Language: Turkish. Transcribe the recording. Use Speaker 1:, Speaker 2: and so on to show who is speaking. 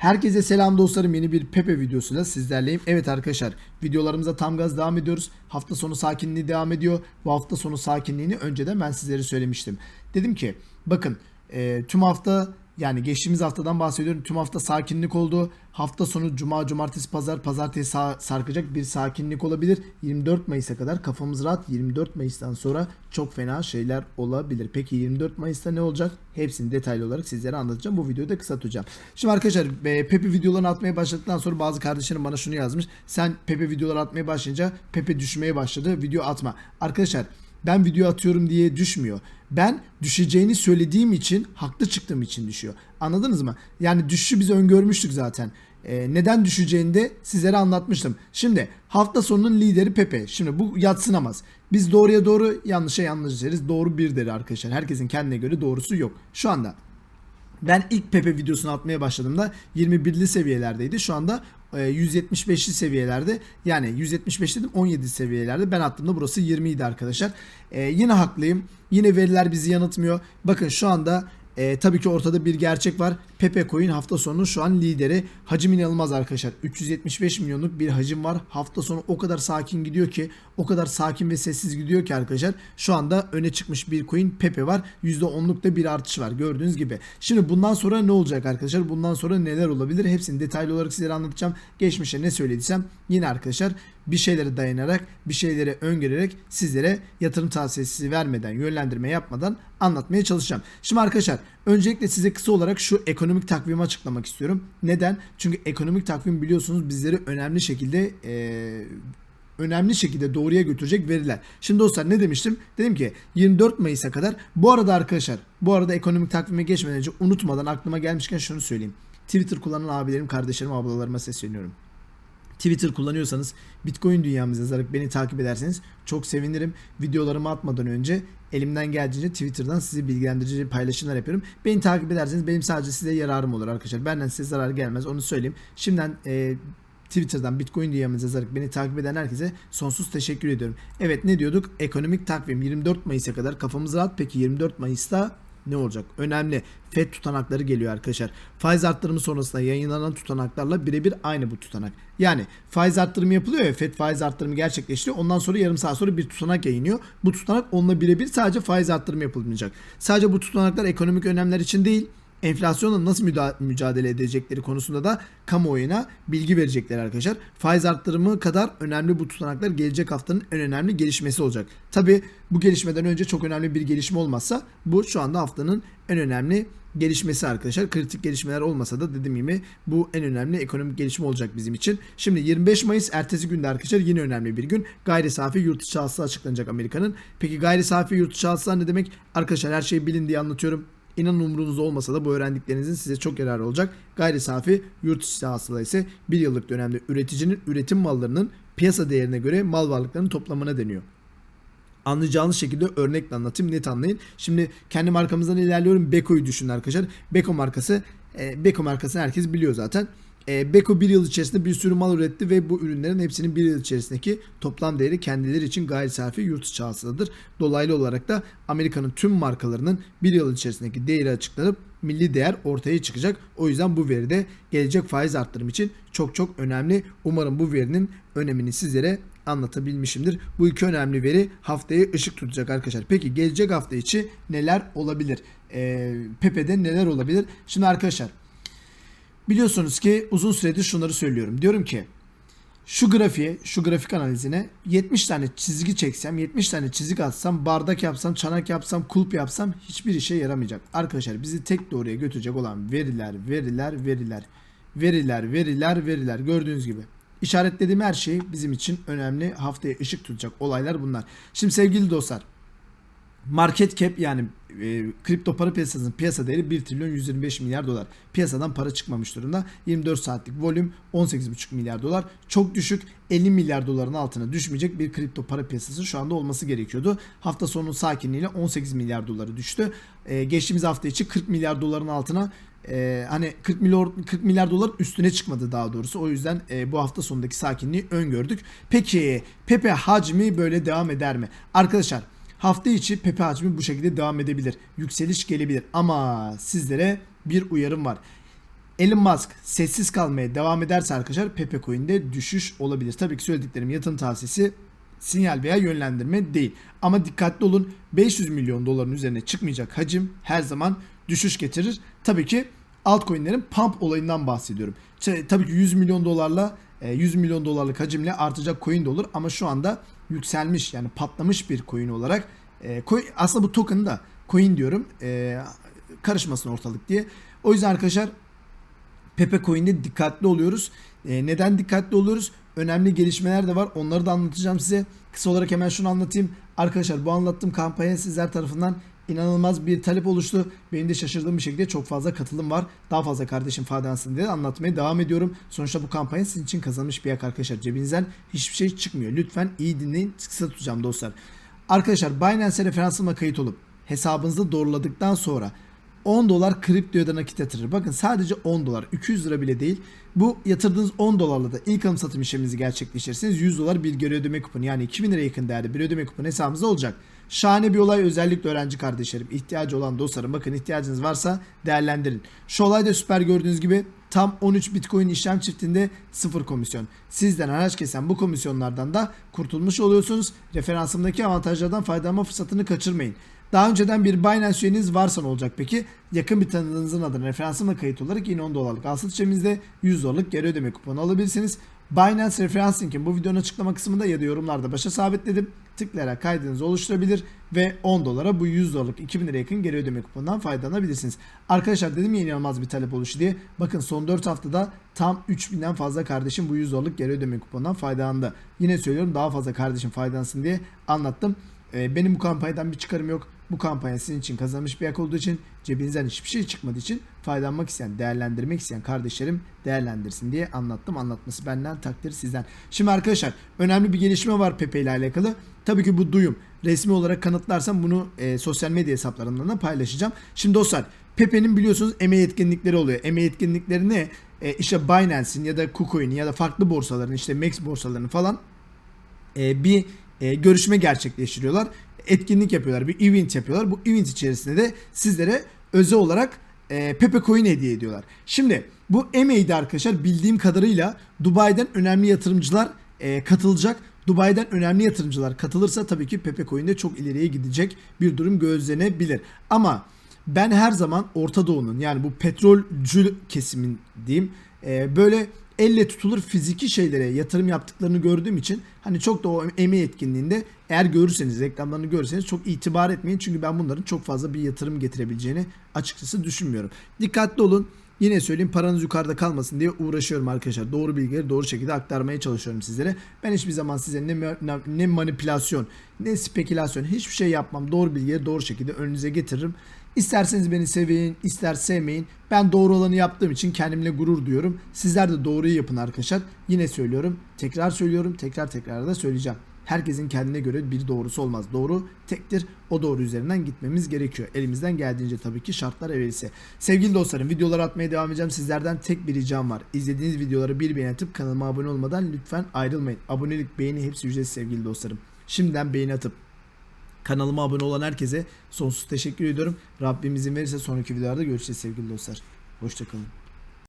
Speaker 1: Herkese selam dostlarım yeni bir Pepe videosuyla sizlerleyim. Evet arkadaşlar videolarımıza tam gaz devam ediyoruz. Hafta sonu sakinliği devam ediyor. Bu hafta sonu sakinliğini önceden ben sizlere söylemiştim. Dedim ki bakın e, tüm hafta yani geçtiğimiz haftadan bahsediyorum. Tüm hafta sakinlik oldu. Hafta sonu cuma, cumartesi, pazar, pazartesi sa- sarkacak bir sakinlik olabilir. 24 Mayıs'a kadar kafamız rahat. 24 Mayıs'tan sonra çok fena şeyler olabilir. Peki 24 Mayıs'ta ne olacak? Hepsini detaylı olarak sizlere anlatacağım. Bu videoyu da kısa tutacağım. Şimdi arkadaşlar e, Pepe videolarını atmaya başladıktan sonra bazı kardeşlerim bana şunu yazmış. Sen Pepe videoları atmaya başlayınca Pepe düşmeye başladı. Video atma. Arkadaşlar ben video atıyorum diye düşmüyor. Ben düşeceğini söylediğim için, haklı çıktığım için düşüyor. Anladınız mı? Yani düşüşü biz öngörmüştük zaten. Ee, neden düşeceğini de sizlere anlatmıştım. Şimdi hafta sonunun lideri Pepe. Şimdi bu yatsınamaz. Biz doğruya doğru, yanlışa yanlış deriz. Doğru bir deri arkadaşlar. Herkesin kendine göre doğrusu yok. Şu anda ben ilk Pepe videosunu atmaya başladığımda 21'li seviyelerdeydi. Şu anda 175'li seviyelerde. Yani 175 dedim 17 seviyelerde. Ben attığımda burası 20 idi arkadaşlar. E, yine haklıyım. Yine veriler bizi yanıltmıyor. Bakın şu anda e, tabii ki ortada bir gerçek var. Pepe Coin hafta sonu şu an lideri. Hacim inanılmaz arkadaşlar. 375 milyonluk bir hacim var. Hafta sonu o kadar sakin gidiyor ki, o kadar sakin ve sessiz gidiyor ki arkadaşlar. Şu anda öne çıkmış bir coin Pepe var. %10'luk da bir artış var gördüğünüz gibi. Şimdi bundan sonra ne olacak arkadaşlar? Bundan sonra neler olabilir? Hepsini detaylı olarak sizlere anlatacağım. Geçmişte ne söylediysem yine arkadaşlar bir şeylere dayanarak, bir şeylere öngörerek sizlere yatırım tavsiyesi vermeden, yönlendirme yapmadan anlatmaya çalışacağım. Şimdi arkadaşlar öncelikle size kısa olarak şu ekonomik takvimi açıklamak istiyorum. Neden? Çünkü ekonomik takvim biliyorsunuz bizleri önemli şekilde eee önemli şekilde doğruya götürecek veriler. Şimdi dostlar ne demiştim? Dedim ki 24 Mayıs'a kadar bu arada arkadaşlar bu arada ekonomik takvime geçmeden önce unutmadan aklıma gelmişken şunu söyleyeyim. Twitter kullanan abilerim, kardeşlerim, ablalarıma sesleniyorum. Twitter kullanıyorsanız Bitcoin dünyamıza yazarak beni takip ederseniz çok sevinirim. Videolarımı atmadan önce elimden geldiğince Twitter'dan sizi bilgilendirici paylaşımlar yapıyorum. Beni takip ederseniz benim sadece size yararım olur arkadaşlar. Benden size zarar gelmez onu söyleyeyim. Şimdiden e, Twitter'dan Bitcoin dünyamıza yazarak beni takip eden herkese sonsuz teşekkür ediyorum. Evet ne diyorduk? Ekonomik takvim 24 Mayıs'a kadar kafamız rahat. Peki 24 Mayıs'ta ne olacak? Önemli. FED tutanakları geliyor arkadaşlar. Faiz arttırımı sonrasında yayınlanan tutanaklarla birebir aynı bu tutanak. Yani faiz arttırımı yapılıyor ya FED faiz arttırımı gerçekleştiriyor. Ondan sonra yarım saat sonra bir tutanak yayınlıyor. Bu tutanak onunla birebir sadece faiz arttırımı yapılmayacak. Sadece bu tutanaklar ekonomik önemler için değil enflasyonla nasıl mücadele edecekleri konusunda da kamuoyuna bilgi verecekler arkadaşlar. Faiz arttırımı kadar önemli bu tutanaklar gelecek haftanın en önemli gelişmesi olacak. Tabi bu gelişmeden önce çok önemli bir gelişme olmazsa bu şu anda haftanın en önemli gelişmesi arkadaşlar. Kritik gelişmeler olmasa da dediğim gibi bu en önemli ekonomik gelişme olacak bizim için. Şimdi 25 Mayıs ertesi günde arkadaşlar yine önemli bir gün. Gayri safi yurt içi açıklanacak Amerika'nın. Peki gayri safi yurt içi ne demek? Arkadaşlar her şeyi bilin diye anlatıyorum. İnanın umurunuzda olmasa da bu öğrendiklerinizin size çok yararı olacak. Gayri safi yurt içi hasıla ise bir yıllık dönemde üreticinin üretim mallarının piyasa değerine göre mal varlıklarının toplamına deniyor. Anlayacağınız şekilde örnekle anlatayım net anlayın. Şimdi kendi markamızdan ilerliyorum. Beko'yu düşünün arkadaşlar. Beko markası e, Beko markasını herkes biliyor zaten. E, Beko bir yıl içerisinde bir sürü mal üretti ve bu ürünlerin hepsinin bir yıl içerisindeki toplam değeri kendileri için gayri safi yurt içi. Dolaylı olarak da Amerika'nın tüm markalarının bir yıl içerisindeki değeri açıklanıp milli değer ortaya çıkacak. O yüzden bu veri de gelecek faiz arttırım için çok çok önemli. Umarım bu verinin önemini sizlere anlatabilmişimdir. Bu iki önemli veri haftaya ışık tutacak arkadaşlar. Peki gelecek hafta içi neler olabilir? Ee, Pepe'de neler olabilir? Şimdi arkadaşlar biliyorsunuz ki uzun süredir şunları söylüyorum. Diyorum ki şu grafiğe, şu grafik analizine 70 tane çizgi çeksem, 70 tane çizik atsam, bardak yapsam, çanak yapsam, kulp yapsam hiçbir işe yaramayacak. Arkadaşlar bizi tek doğruya götürecek olan veriler, veriler, veriler. Veriler, veriler, veriler. Gördüğünüz gibi. İşaretlediğim her şey bizim için önemli. Haftaya ışık tutacak olaylar bunlar. Şimdi sevgili dostlar. Market cap yani e, kripto para piyasasının piyasa değeri 1 trilyon 125 milyar dolar. Piyasadan para çıkmamış durumda. 24 saatlik volüm 18,5 milyar dolar. Çok düşük 50 milyar doların altına düşmeyecek bir kripto para piyasası şu anda olması gerekiyordu. Hafta sonu sakinliğiyle 18 milyar doları düştü. E, geçtiğimiz hafta içi 40 milyar doların altına e, hani 40 milyar 40 milyar dolar üstüne çıkmadı daha doğrusu. O yüzden e, bu hafta sonundaki sakinliği öngördük. Peki Pepe hacmi böyle devam eder mi? Arkadaşlar Hafta içi Pepe hacmi bu şekilde devam edebilir. Yükseliş gelebilir ama sizlere bir uyarım var. Elon Musk sessiz kalmaya devam ederse arkadaşlar Pepe Coin'de düşüş olabilir. Tabii ki söylediklerim yatırım tavsiyesi sinyal veya yönlendirme değil. Ama dikkatli olun 500 milyon doların üzerine çıkmayacak hacim her zaman düşüş getirir. Tabii ki altcoin'lerin pump olayından bahsediyorum. Tabii ki 100 milyon dolarla e, 100 milyon dolarlık hacimle artacak coin de olur ama şu anda yükselmiş yani patlamış bir coin olarak e, coin, aslında bu token da coin diyorum e, karışmasın ortalık diye. O yüzden arkadaşlar Pepe Coin'de dikkatli oluyoruz. E, neden dikkatli oluyoruz? Önemli gelişmeler de var. Onları da anlatacağım size. Kısa olarak hemen şunu anlatayım. Arkadaşlar bu anlattığım kampanya sizler tarafından inanılmaz bir talep oluştu. Benim de şaşırdığım bir şekilde çok fazla katılım var. Daha fazla kardeşim faydalansın diye anlatmaya devam ediyorum. Sonuçta bu kampanya sizin için kazanmış bir yak arkadaşlar. Cebinizden hiçbir şey çıkmıyor. Lütfen iyi dinleyin. Kısa tutacağım dostlar. Arkadaşlar Binance referansımla kayıt olup hesabınızı doğruladıktan sonra 10 dolar kriptoya da nakit yatırır. Bakın sadece 10 dolar. 200 lira bile değil. Bu yatırdığınız 10 dolarla da ilk alım satım işleminizi gerçekleştirirseniz 100 dolar bir geri ödeme kuponu yani 2000 liraya yakın değerde bir ödeme kuponu hesabınızda olacak. Şahane bir olay özellikle öğrenci kardeşlerim. ihtiyacı olan dostlarım bakın ihtiyacınız varsa değerlendirin. Şu olay da süper gördüğünüz gibi tam 13 bitcoin işlem çiftinde sıfır komisyon. Sizden haraç kesen bu komisyonlardan da kurtulmuş oluyorsunuz. Referansımdaki avantajlardan faydalanma fırsatını kaçırmayın. Daha önceden bir Binance üyeniz varsa ne olacak peki? Yakın bir tanıdığınızın adına referansımla kayıt olarak yine 10 dolarlık alsat işlemimizde 100 dolarlık geri ödeme kuponu alabilirsiniz. Binance referans linkini bu videonun açıklama kısmında ya da yorumlarda başa sabitledim. Tıklayarak kaydınızı oluşturabilir ve 10 dolara bu 100 dolarlık 2000 lira yakın geri ödeme kuponundan faydalanabilirsiniz. Arkadaşlar dedim ya inanılmaz bir talep oluşu diye. Bakın son 4 haftada tam 3000'den fazla kardeşim bu 100 dolarlık geri ödeme kuponundan faydalandı. Yine söylüyorum daha fazla kardeşim faydalansın diye anlattım. Ee, benim bu kampanyadan bir çıkarım yok. Bu kampanya sizin için kazanmış bir yak olduğu için cebinizden hiçbir şey çıkmadığı için faydalanmak isteyen, değerlendirmek isteyen kardeşlerim değerlendirsin diye anlattım. Anlatması benden, takdir sizden. Şimdi arkadaşlar önemli bir gelişme var Pepe ile alakalı. Tabii ki bu duyum. Resmi olarak kanıtlarsam bunu e, sosyal medya hesaplarımdan da paylaşacağım. Şimdi dostlar Pepe'nin biliyorsunuz emeği etkinlikleri oluyor. Emeği etkinlikleri ne? E, işte Binance'in ya da KuCoin'in ya da farklı borsaların işte Max borsalarının falan e, bir e, görüşme gerçekleştiriyorlar. Etkinlik yapıyorlar. Bir event yapıyorlar. Bu event içerisinde de sizlere özel olarak e, Pepe Coin hediye ediyorlar. Şimdi bu MA'de arkadaşlar bildiğim kadarıyla Dubai'den önemli yatırımcılar e, katılacak. Dubai'den önemli yatırımcılar katılırsa tabii ki Pepe Coin'de çok ileriye gidecek bir durum gözlenebilir. Ama ben her zaman Orta Doğu'nun yani bu petrolcü kesimin diyeyim e, böyle elle tutulur fiziki şeylere yatırım yaptıklarını gördüğüm için hani çok da o emeği etkinliğinde eğer görürseniz reklamlarını görürseniz çok itibar etmeyin. Çünkü ben bunların çok fazla bir yatırım getirebileceğini açıkçası düşünmüyorum. Dikkatli olun. Yine söyleyeyim paranız yukarıda kalmasın diye uğraşıyorum arkadaşlar. Doğru bilgileri doğru şekilde aktarmaya çalışıyorum sizlere. Ben hiçbir zaman size ne, ne manipülasyon ne spekülasyon hiçbir şey yapmam. Doğru bilgileri doğru şekilde önünüze getiririm. İsterseniz beni sevin, ister sevmeyin. Ben doğru olanı yaptığım için kendimle gurur duyuyorum. Sizler de doğruyu yapın arkadaşlar. Yine söylüyorum, tekrar söylüyorum, tekrar tekrar da söyleyeceğim. Herkesin kendine göre bir doğrusu olmaz. Doğru tektir. O doğru üzerinden gitmemiz gerekiyor. Elimizden geldiğince tabii ki şartlar evvelise. Sevgili dostlarım videolar atmaya devam edeceğim. Sizlerden tek bir ricam var. İzlediğiniz videoları bir beğeni atıp kanalıma abone olmadan lütfen ayrılmayın. Abonelik, beğeni hepsi ücretsiz sevgili dostlarım. Şimdiden beğeni atıp Kanalıma abone olan herkese sonsuz teşekkür ediyorum. Rabbim izin verirse sonraki videolarda görüşeceğiz sevgili dostlar. Hoşçakalın.